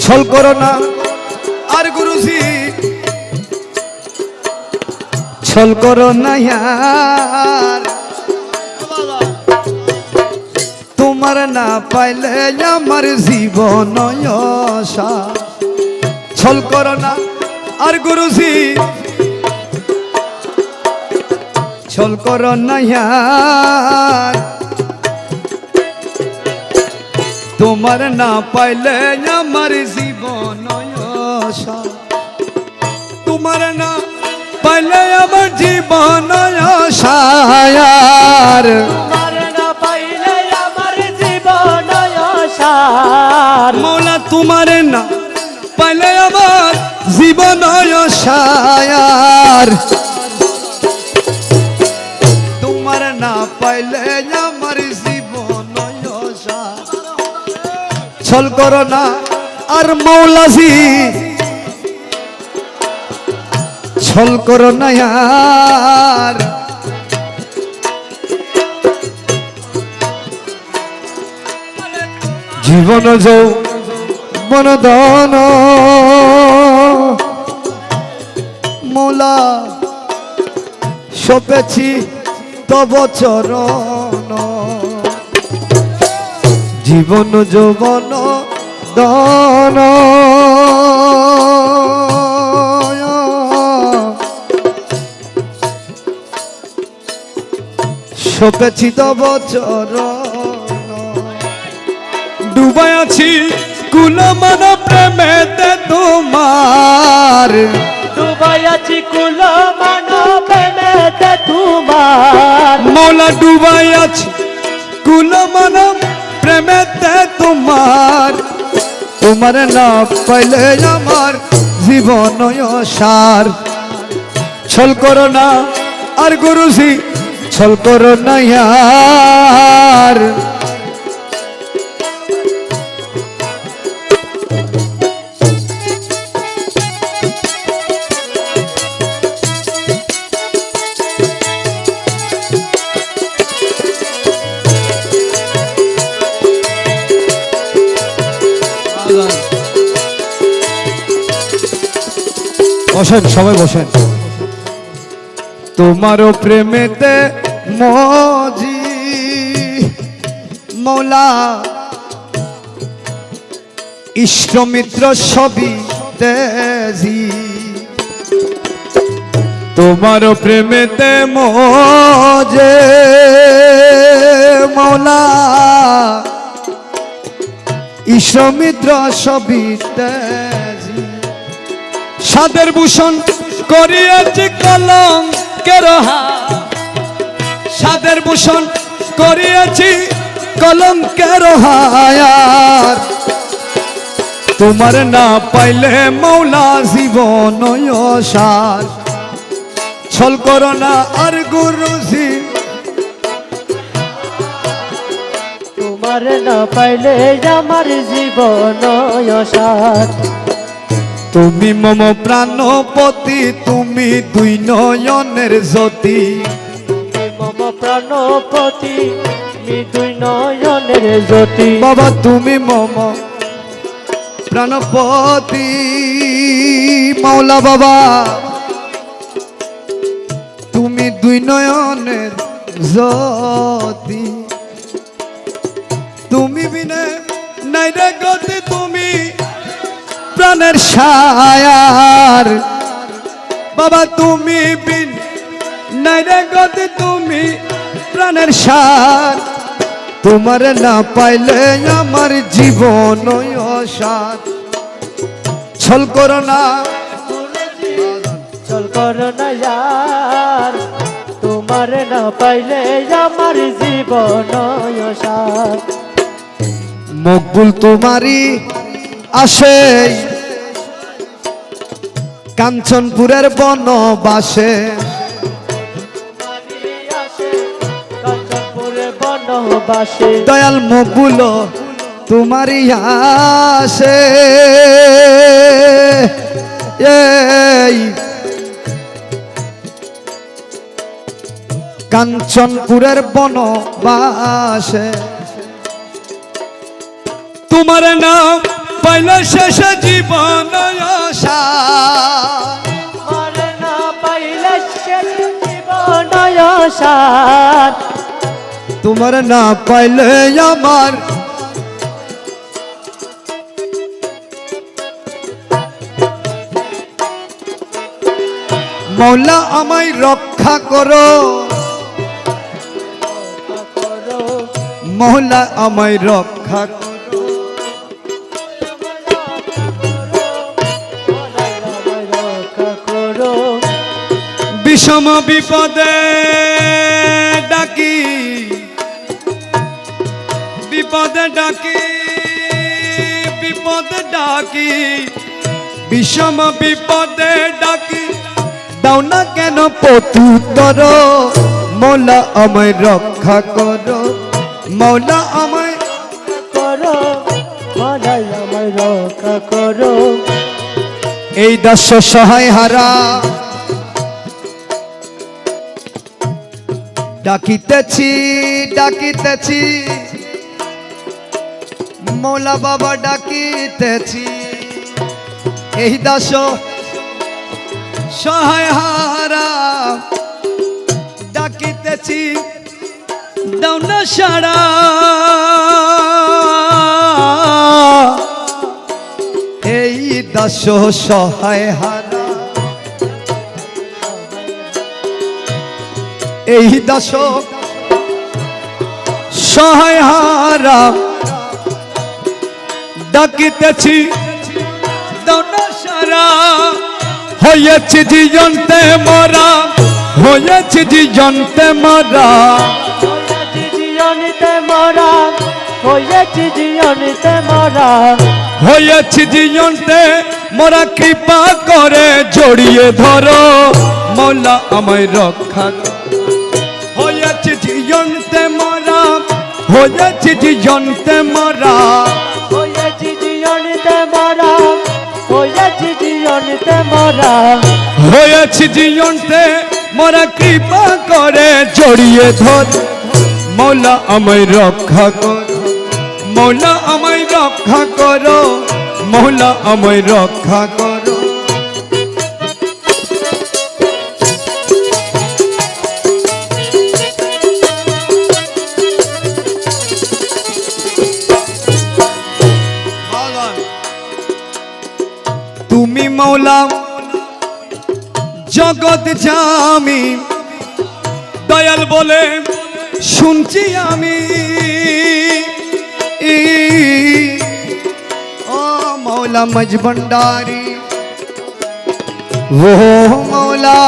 ছল করো না। আর গুরুজি ছল করো না ইয়ার। তোমার না পাইলে আমার জীবন। ছল করো না। আর গুরুজি ছল করো না তোমার না পাইলে আমার জীবন আশা। তোমার না পাইলে আমার জীবন আশায়ার মৌলা তোমার না পাইলে আমার জীবন আশায়ার তোমার না পাইলে ছল করো না আর মৌলাজি ছল করো না আর। জীবন যৌ বনদন মোলা, সপেছি তব চরণ। জীবন যৌবন দন সপেছি তব চরণ। ডুবাই আছি কুলমান প্রেমেতে তোমার। ডুবাই আছি কুল মানবেতে তোমার। মৌলা ডুবাই আছি কুলমান প্রেমেতে তোমার তোমার না পাইলে আমার জীবন সার। ছল করো না আর গুরুজি, ছল করো না বসেন, সবাই বসেন। তোমারও প্রেমেতে মজি মৌলা, ইষ্টমিত্র সবই তেজি। তোমারও প্রেমেতে মজে মৌলা, ইষ্টমিত্র সবই তেজি। সাদের ভূষণ করিয়াছি কলম কেরহা সাদের ভূষণ করিয়াছি কলম কেরহায়ার তোমার না পাইলে মৌলা জীবন ছল করো না আর গুরুজি তোমার না পাইলে আমার জীবন সার তুমি মম প্রাণপতি তুমি দুই নয়নের জ্যোতি। মম প্রাণপতি মৃদুই নয়নের জ্যোতি। বাবা তুমি মম প্রাণপতি মাওলা বাবা। তুমি দুই নয়নের জ্যোতি। তুমি বিনে নাই রে গতি প্রাণের ছায়ার বাবা তুমি বিন নাই রে গতি তুমি প্রাণের সার। তোমার না পাইলে আমার জীবন অসার। ছল করো না। চল কর না যার তোমার না পাইলে আমার জীবন সার মকবুল তোমারই আসে কাঞ্চনপুরের বনবাসে। দয়াল মকবুল তোমারই আসে। এই। কাঞ্চনপুরের বনবাসে। তোমার নাম পাইলে শেষে জীবন আশা। তোমার না পাইলে শেষ জীবন আশার তোমার না পাইলে আমার মৌলা আমায় রক্ষা করো। করো। মৌলা আমায় রক্ষা বিষম বিপদে ডাকি। বিপদে ডাকি বিপদে ডাকি। বিষম বিপদে ডাকি। দাও না কেন পতুতর মৌলা আমায় রক্ষা করো। মৌলা আমায় করো আমায় রক্ষা করো। এই দশ সহায় হারা ডাকিতেছি ডাকিতেছি। মৌলা বাবা ডাকিতেছি। এই দাস সহায় হারা, ডাকিতেছি, দাও না সারা এই দাস সহায় হারা এই দাস সহায় হারা ডাকিতেছি সারা। হয়েছে জীবনতে মরা হয়েছে জীবনতে মরা। হয়েছি জীবনিতে মরা হয়েছি জীবনিতে মরা। হয়েছে জীবনতে মোরা কৃপা করে জড়িয়ে ধরো। মৌলা আমায় রক্ষা হয়েছে জীবনতে মরা। হয়েছি জীবনিতে মরা। হয়েছি জীবনিতে মরা। হয়েছে জীবনতে মোরা কৃপা করে জড়িয়ে ধর। মৌলা আমায় রক্ষা করো। মৌলা আমায় রক্ষা করো। মৌলা আমায় রক্ষা করো। জগৎ চামি দয়াল বলে শুনছি আমি। ও মৌলা মজবন্ডারি ও মৌলা